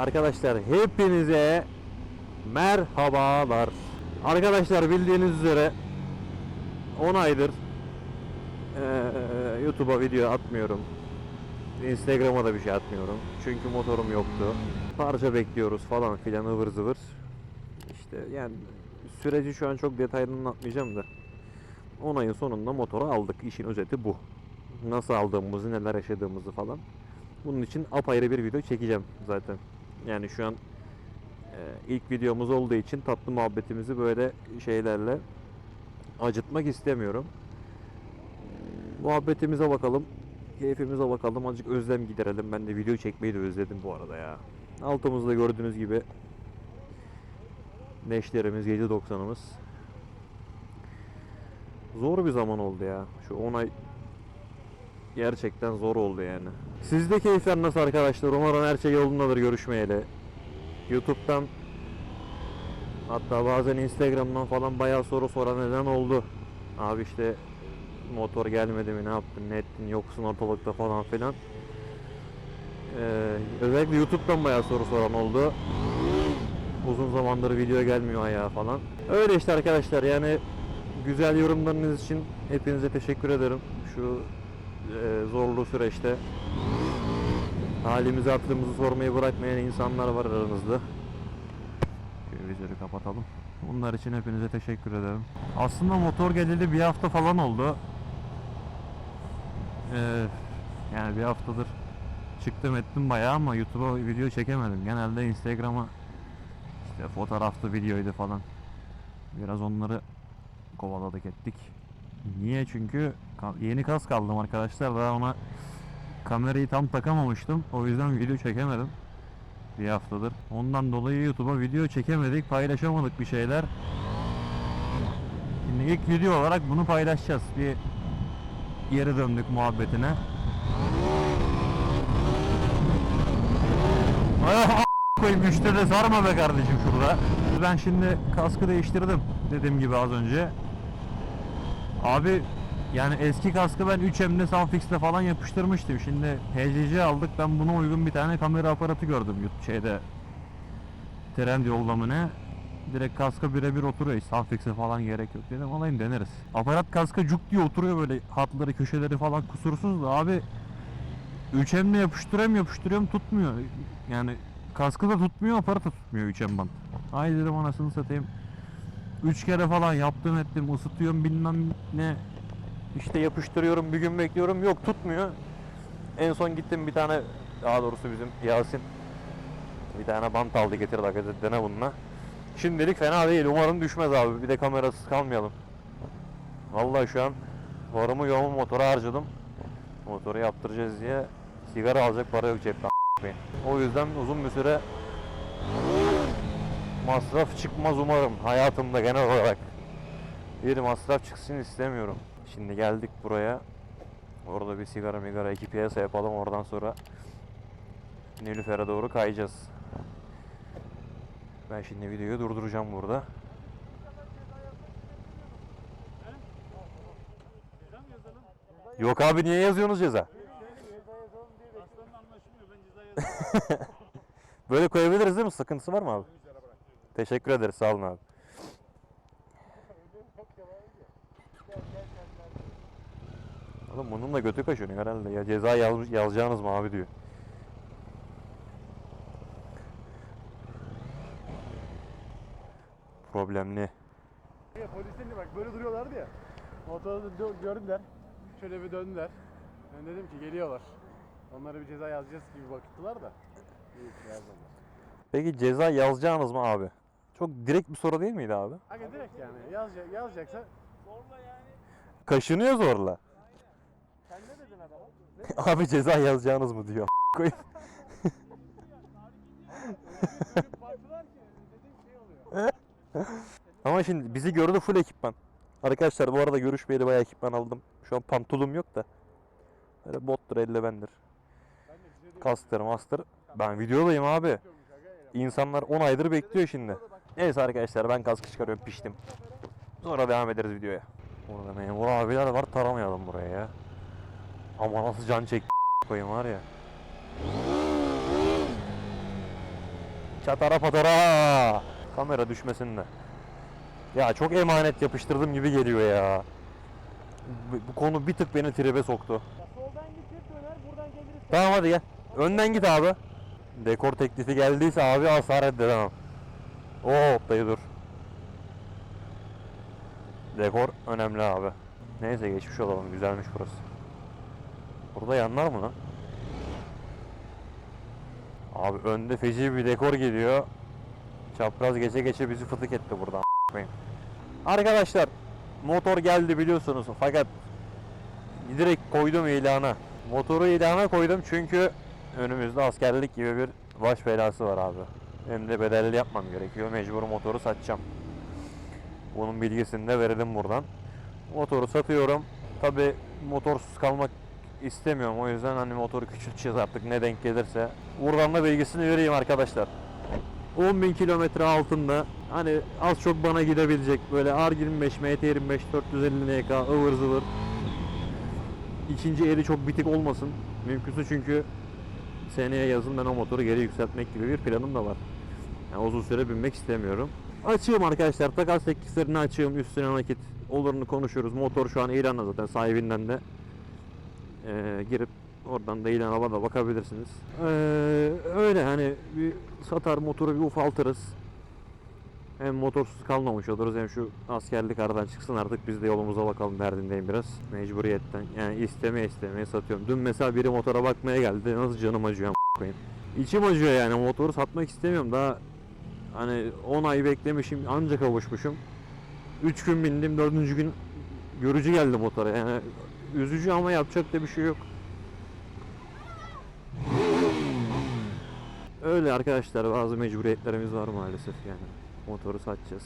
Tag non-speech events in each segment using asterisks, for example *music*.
Arkadaşlar hepinize merhabalar. Arkadaşlar bildiğiniz üzere 10 aydır eee, YouTube'a video atmıyorum. Instagram'a da bir şey atmıyorum. Çünkü motorum yoktu. Parça bekliyoruz falan filan ıvır zıvır. İşte yani süreci şu an çok detaylı anlatmayacağım da. 10 ayın sonunda motoru aldık. İşin özeti bu. Nasıl aldığımızı, neler yaşadığımızı falan. Bunun için apayrı bir video çekeceğim zaten. Yani şu an e, ilk videomuz olduğu için tatlı muhabbetimizi böyle şeylerle acıtmak istemiyorum. Muhabbetimize bakalım. Keyfimize bakalım. Azıcık özlem giderelim. Ben de video çekmeyi de özledim bu arada ya. Altımızda gördüğünüz gibi Neşlerimiz 7.90'ımız. Zor bir zaman oldu ya. Şu 10 ay gerçekten zor oldu yani. Sizde keyifler nasıl arkadaşlar? Umarım her şey yolundadır görüşmeyeli. YouTube'dan hatta bazen Instagram'dan falan bayağı soru soran neden oldu. Abi işte motor gelmedi mi ne yaptın ne ettin yoksun ortalıkta falan filan. Ee, özellikle YouTube'dan bayağı soru soran oldu. Uzun zamandır video gelmiyor ayağa falan. Öyle işte arkadaşlar yani güzel yorumlarınız için hepinize teşekkür ederim. Şu zorlu süreçte halimizi hatırımızı sormayı bırakmayan insanlar var aranızda. Şöyle vizörü kapatalım. Bunlar için hepinize teşekkür ederim. Aslında motor geleli bir hafta falan oldu. Ee, yani bir haftadır çıktım ettim bayağı ama YouTube'a video çekemedim. Genelde Instagram'a işte fotoğraflı videoydu falan. Biraz onları kovaladık ettik. Niye? Çünkü yeni kask aldım arkadaşlar. Daha ona kamerayı tam takamamıştım. O yüzden video çekemedim. Bir haftadır. Ondan dolayı YouTube'a video çekemedik. Paylaşamadık bir şeyler. Şimdi ilk video olarak bunu paylaşacağız. Bir geri döndük muhabbetine. Ay, koyayım müşteri de sarma be kardeşim şurada. Ben şimdi kaskı değiştirdim dediğim gibi az önce. Abi yani eski kaskı ben 3M'de Sunfix'te falan yapıştırmıştım. Şimdi HCC aldık. Ben buna uygun bir tane kamera aparatı gördüm yurt şeyde. Trend yolda ne? Direkt kaska birebir oturuyor. Sunfix'e falan gerek yok dedim. Alayım deneriz. Aparat kaska cuk diye oturuyor böyle hatları köşeleri falan kusursuz da abi 3M'le yapıştırıyorum yapıştırıyorum tutmuyor. Yani kaskı da tutmuyor aparat da tutmuyor 3M band. Ay dedim anasını satayım. 3 kere falan yaptım ettim ısıtıyorum bilmem ne. İşte yapıştırıyorum bir gün bekliyorum yok tutmuyor. En son gittim bir tane daha doğrusu bizim Yasin bir tane bant aldı getirdi hakikaten dene bununla. Şimdilik fena değil umarım düşmez abi bir de kamerasız kalmayalım. Vallahi şu an varımı yoğumu motora harcadım. Motoru yaptıracağız diye sigara alacak para yok cepte. O yüzden uzun bir süre masraf çıkmaz umarım hayatımda genel olarak. Bir masraf çıksın istemiyorum. Şimdi geldik buraya. Orada bir sigara migara iki piyasa yapalım oradan sonra Nilüfer'e doğru kayacağız. Ben şimdi videoyu durduracağım burada. Yok abi niye yazıyorsunuz ceza? *laughs* Böyle koyabiliriz değil mi? Sıkıntısı var mı abi? Teşekkür ederiz sağ olun abi. Oğlum bunun da götü kaşınıyor herhalde ya ceza yaz, yazacağınız mı abi diyor. Problemli. Ya Polisin de bak böyle duruyorlardı ya. Motoru dö- gördüler. Şöyle bir döndüler. Ben dedim ki geliyorlar. Onlara bir ceza yazacağız gibi baktılar da. İyi yazmadılar. Peki ceza yazacağınız mı abi? Çok direkt bir soru değil miydi abi? Aga direkt yani yazacak, yazacaksa Kaşınıyor zorla. sen ne dedin adama? abi ceza yazacağınız mı diyor. Baktılar ki şey oluyor. Ama şimdi bizi gördü full ekipman. Arkadaşlar bu arada görüşmeyeli bayağı ekipman aldım. Şu an pantolum yok da. Böyle bottur, de Kastır, master. Ben videodayım abi. İnsanlar 10 aydır bekliyor şimdi. Neyse arkadaşlar ben kaskı çıkarıyorum piştim. Sonra devam ederiz videoya. Burada memur abiler var taramayalım buraya ya. Ama nasıl can çekti *laughs* koyayım var ya. Çatara patara. Kamera düşmesin de. Ya çok emanet yapıştırdım gibi geliyor ya. Bu, bu konu bir tık beni tribe soktu. Soldan gideceğiz döner buradan geliriz. Tamam hadi gel. Önden git abi. Dekor teklifi geldiyse abi asla reddedemem. Oo dayı dur. Dekor önemli abi. Neyse geçmiş olalım. Güzelmiş burası. Burada yanlar mı lan? Abi önde feci bir dekor geliyor. Çapraz geçe geçe bizi fıtık etti buradan. Arkadaşlar motor geldi biliyorsunuz fakat direkt koydum ilana. Motoru ilana koydum çünkü önümüzde askerlik gibi bir baş belası var abi. Hem de bedelli yapmam gerekiyor. Mecbur motoru satacağım. Bunun bilgisini de verelim buradan. Motoru satıyorum. Tabi motorsuz kalmak istemiyorum. O yüzden hani motoru küçülteceğiz artık ne denk gelirse. Buradan da bilgisini vereyim arkadaşlar. 10.000 kilometre altında hani az çok bana gidebilecek böyle R25, MT25, 450 NK ıvır zıvır ikinci eli çok bitik olmasın. Mümkünse çünkü seneye yazın ben o motoru geri yükseltmek gibi bir planım da var. Yani uzun süre binmek istemiyorum. Açığım arkadaşlar. Takas tekliflerini açığım. Üstüne nakit olurunu konuşuyoruz. Motor şu an ilanda zaten sahibinden de eee, girip oradan da ilan da bakabilirsiniz. Eee, öyle hani bir satar motoru bir ufaltırız. Hem motorsuz kalmamış oluruz hem şu askerlik aradan çıksın artık biz de yolumuza bakalım derdindeyim biraz. Mecburiyetten yani istemeye istemeye satıyorum. Dün mesela biri motora bakmaya geldi nasıl canım acıyor koyayım. İçim acıyor yani motoru satmak istemiyorum daha hani 10 ay beklemişim ancak kavuşmuşum. 3 gün bindim 4. gün görücü geldi motora yani üzücü ama yapacak da bir şey yok. Öyle arkadaşlar bazı mecburiyetlerimiz var maalesef yani. Motoru satacağız.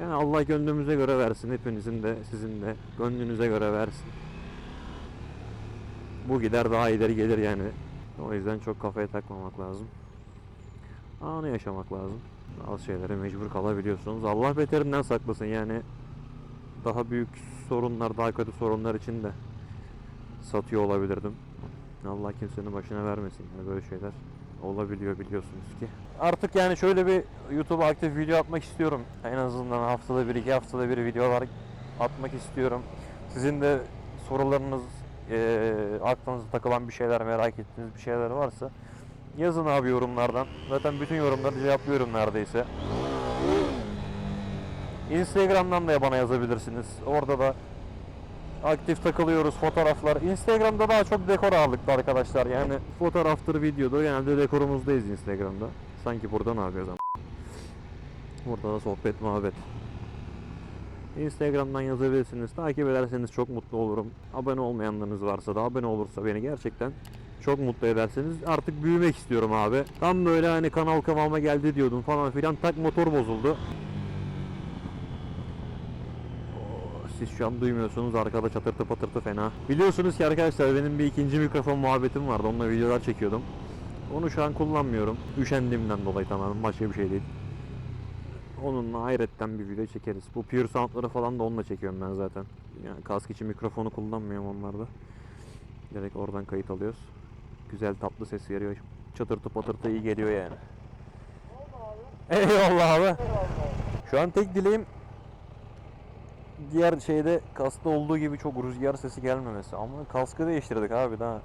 Yani Allah gönlümüze göre versin. Hepinizin de sizin de gönlünüze göre versin. Bu gider daha ileri gelir yani. O yüzden çok kafaya takmamak lazım. Anı yaşamak lazım. Az şeylere mecbur kalabiliyorsunuz. Allah beterinden saklasın yani. Daha büyük sorunlar, daha kötü sorunlar için de satıyor olabilirdim. Allah kimsenin başına vermesin yani böyle şeyler olabiliyor biliyorsunuz ki. Artık yani şöyle bir YouTube'a aktif video atmak istiyorum. En azından haftada bir iki haftada bir videolar atmak istiyorum. Sizin de sorularınız, eee aklınıza takılan bir şeyler, merak ettiğiniz bir şeyler varsa yazın abi yorumlardan. Zaten bütün yorumları cevaplıyorum neredeyse. Instagram'dan da bana yazabilirsiniz. Orada da aktif takılıyoruz fotoğraflar. Instagram'da daha çok dekor ağırlıklı arkadaşlar. Yani fotoğraftır, videodur. Genelde dekorumuzdayız Instagram'da. Sanki burada ne yapıyoruz ama. Burada da sohbet, muhabbet. Instagram'dan yazabilirsiniz. Takip ederseniz çok mutlu olurum. Abone olmayanlarınız varsa da abone olursa beni gerçekten çok mutlu ederseniz. Artık büyümek istiyorum abi. Tam böyle hani kanal kıvama geldi diyordum falan filan. Tak motor bozuldu. Siz şu an duymuyorsunuz arkada çatırtı patırtı fena. Biliyorsunuz ki arkadaşlar benim bir ikinci mikrofon muhabbetim vardı. Onunla videolar çekiyordum. Onu şu an kullanmıyorum. Üşendiğimden dolayı tamamen başka bir şey değil. Onunla hayretten bir video çekeriz. Bu Pure Sound'ları falan da onunla çekiyorum ben zaten. Yani kask için mikrofonu kullanmıyorum onlarda. Direkt oradan kayıt alıyoruz. Güzel tatlı ses veriyor. Çatırtı patırtı iyi geliyor yani. Eyvallah abi. Şu an tek dileğim diğer şeyde kaskta olduğu gibi çok rüzgar sesi gelmemesi. Ama kaskı değiştirdik abi daha.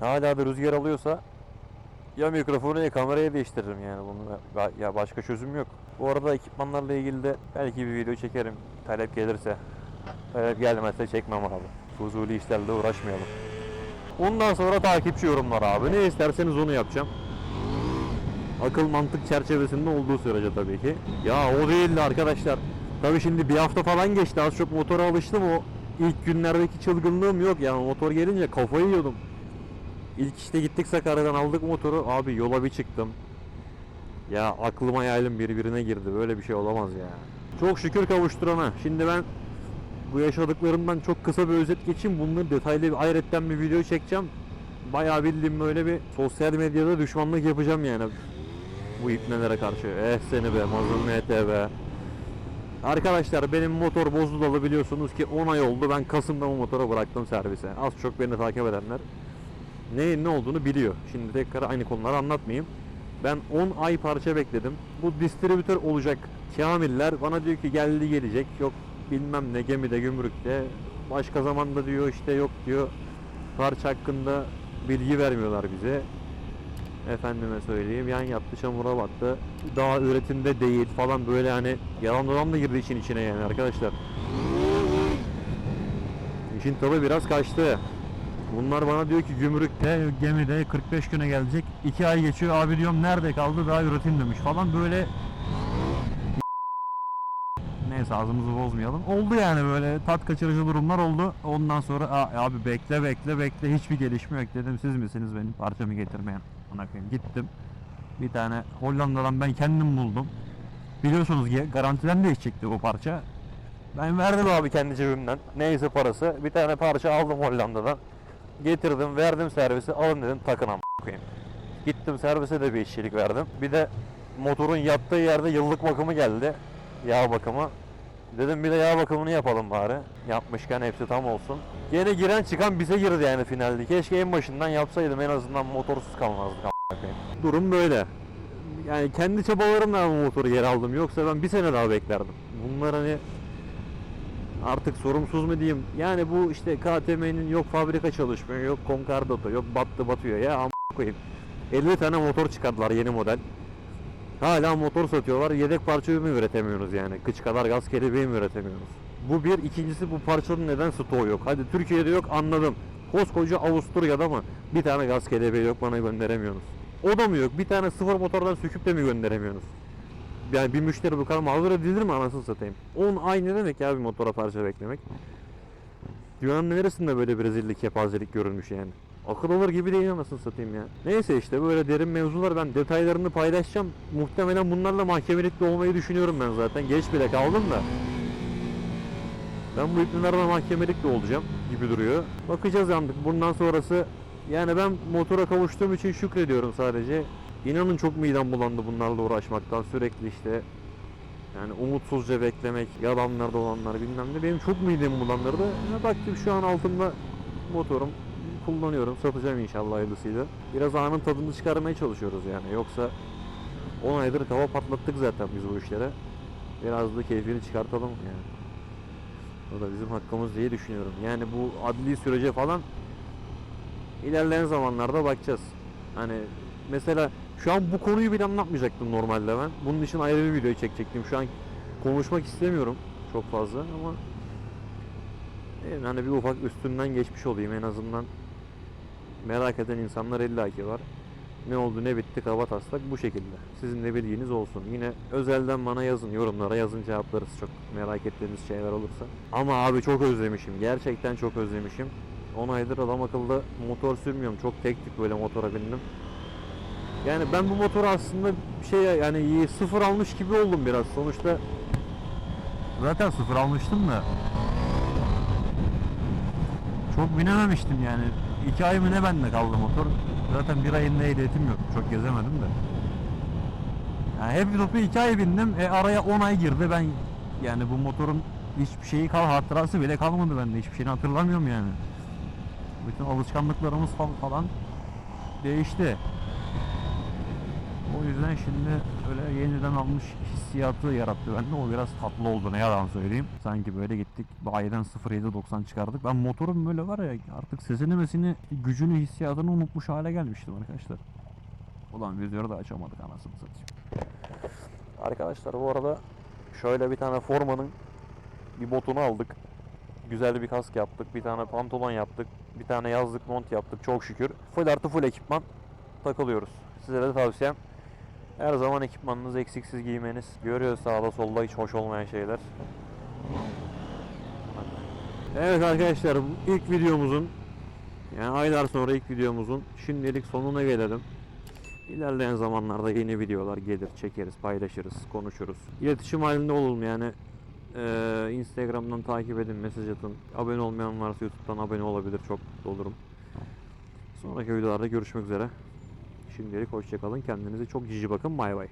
Hala da rüzgar alıyorsa ya mikrofonu ya kamerayı değiştiririm yani bunu ya başka çözüm yok. Bu arada ekipmanlarla ilgili de belki bir video çekerim talep gelirse. Talep gelmezse çekmem abi. Fuzuli işlerle uğraşmayalım. Ondan sonra takipçi yorumlar abi. Ne isterseniz onu yapacağım. Akıl mantık çerçevesinde olduğu sürece tabii ki. Ya o değildi arkadaşlar. Tabii şimdi bir hafta falan geçti. Az çok motora alıştım. O ilk günlerdeki çılgınlığım yok. Yani motor gelince kafayı yiyordum. İlk işte gittik Sakarya'dan aldık motoru. Abi yola bir çıktım. Ya aklım hayalim birbirine girdi. Böyle bir şey olamaz ya. Çok şükür kavuşturana. Şimdi ben bu yaşadıklarımdan çok kısa bir özet geçeyim. Bunları detaylı bir hayretten bir video çekeceğim. Bayağı bildiğim böyle bir sosyal medyada düşmanlık yapacağım yani. Bu ipnelere karşı. Eh seni be mazlum be. Arkadaşlar benim motor bozulalı biliyorsunuz ki 10 ay oldu. Ben Kasım'da bu motoru bıraktım servise. Az çok beni takip edenler neyin ne olduğunu biliyor. Şimdi tekrar aynı konuları anlatmayayım. Ben 10 ay parça bekledim. Bu distribütör olacak Kamiller bana diyor ki geldi gelecek. Yok bilmem ne gemide gümrükte. Başka zamanda diyor işte yok diyor. Parça hakkında bilgi vermiyorlar bize. Efendime söyleyeyim yan yattı çamura battı. Daha üretimde değil falan böyle hani yalan dolan da girdi işin içine yani arkadaşlar. İşin tabi biraz kaçtı. Bunlar bana diyor ki gümrükte gemide 45 güne gelecek. 2 ay geçiyor abi diyorum nerede kaldı daha üretim demiş falan böyle Neyse ağzımızı bozmayalım. Oldu yani böyle tat kaçırıcı durumlar oldu. Ondan sonra "Aa, abi bekle bekle bekle hiçbir gelişme yok dedim. Siz misiniz benim parçamı getirmeyen? Ona koyayım. Gittim. Bir tane Hollanda'dan ben kendim buldum. Biliyorsunuz ki garantiden değişecekti bu parça. Ben verdim abi kendi cebimden. Neyse parası. Bir tane parça aldım Hollanda'dan. Getirdim, verdim servise. Alın dedim takın am koyayım. Gittim servise de bir işçilik verdim. Bir de motorun yattığı yerde yıllık bakımı geldi. Yağ bakımı. Dedim bir de yağ bakımını yapalım bari. Yapmışken hepsi tam olsun. Yine giren çıkan bize girdi yani finalde. Keşke en başından yapsaydım en azından motorsuz kalmazdık. Durum böyle. Yani kendi çabalarımla bu motoru yer aldım. Yoksa ben bir sene daha beklerdim. Bunlar hani artık sorumsuz mu diyeyim. Yani bu işte KTM'nin yok fabrika çalışmıyor, yok Concordato, yok battı batıyor ya am koyayım. 50 tane motor çıkardılar yeni model. Hala motor satıyorlar. Yedek parça mı üretemiyoruz yani. Kıç kadar gaz kelebeği mi üretemiyoruz? Bu bir. ikincisi bu parçanın neden stoğu yok? Hadi Türkiye'de yok anladım. Koskoca Avusturya'da mı? Bir tane gaz kelebeği yok bana gönderemiyorsunuz. O da mı yok? Bir tane sıfır motordan söküp de mi gönderemiyorsunuz? Yani bir müşteri bu kadar mağdur edilir mi anasını satayım? 10 ay ne demek ya bir motora parça beklemek? Dünyanın neresinde böyle bir rezillik, kepazelik görülmüş yani? Akıl olur gibi değil anasını satayım ya. Neyse işte böyle derin mevzular ben detaylarını paylaşacağım. Muhtemelen bunlarla mahkemelikte olmayı düşünüyorum ben zaten. Geç bile kaldım da. Ben bu ipnelerle mahkemelikte olacağım gibi duruyor. Bakacağız yandık. Bundan sonrası yani ben motora kavuştuğum için şükrediyorum sadece. İnanın çok midem bulandı bunlarla uğraşmaktan sürekli işte yani umutsuzca beklemek, yalanlar dolanlar bilmem ne benim çok midemi bulandırdı. Ya baktım şu an altımda motorum kullanıyorum. Satacağım inşallah hayırlısıyla. Biraz anın tadını çıkarmaya çalışıyoruz yani. Yoksa 10 aydır kafa patlattık zaten biz bu işlere. Biraz da keyfini çıkartalım yani. O da bizim hakkımız diye düşünüyorum. Yani bu adli sürece falan ilerleyen zamanlarda bakacağız. Hani mesela şu an bu konuyu bile anlatmayacaktım normalde ben. Bunun için ayrı bir video çekecektim. Şu an konuşmak istemiyorum çok fazla ama yani hani bir ufak üstünden geçmiş olayım en azından. Merak eden insanlar illaki var. Ne oldu ne bitti kaba taslak bu şekilde. Sizin de bilginiz olsun. Yine özelden bana yazın yorumlara yazın cevaplarız çok merak ettiğiniz şeyler olursa. Ama abi çok özlemişim. Gerçekten çok özlemişim. 10 aydır adam akıllı motor sürmüyorum. Çok tek tük böyle motora bindim. Yani ben bu motoru aslında şey yani sıfır almış gibi oldum biraz. Sonuçta zaten sıfır almıştım da çok binememiştim yani. İki ay mı ne bende kaldı motor. Zaten bir ayında ehliyetim yok. Çok gezemedim de. Yani hep topu iki ay bindim. E araya 10 ay girdi. Ben yani bu motorun hiçbir şeyi kal hatırası bile kalmadı bende. Hiçbir şeyini hatırlamıyorum yani. Bütün alışkanlıklarımız fal- falan değişti. O yüzden şimdi öyle yeniden almış hissiyatı yarattı bende. O biraz tatlı oldu ne yalan söyleyeyim. Sanki böyle gittik bayiden 0790 çıkardık. Ben motorun böyle var ya artık sesini mesini gücünü hissiyatını unutmuş hale gelmiştim arkadaşlar. Ulan videoyu da açamadık anasını satayım. Arkadaşlar bu arada şöyle bir tane formanın bir botunu aldık. Güzel bir kask yaptık. Bir tane pantolon yaptık. Bir tane yazlık mont yaptık çok şükür. Full artı full ekipman takılıyoruz. Size de tavsiyem her zaman ekipmanınızı eksiksiz giymeniz. Görüyoruz sağda solda hiç hoş olmayan şeyler. Evet arkadaşlar ilk videomuzun yani aylar sonra ilk videomuzun şimdilik sonuna gelelim. İlerleyen zamanlarda yeni videolar gelir, çekeriz, paylaşırız, konuşuruz. İletişim halinde olalım yani. Ee, Instagram'dan takip edin, mesaj atın. Abone olmayan varsa YouTube'dan abone olabilir, çok mutlu olurum. Sonraki videolarda görüşmek üzere. Şimdilik hoşçakalın. Kendinize çok cici bakın. Bay bay.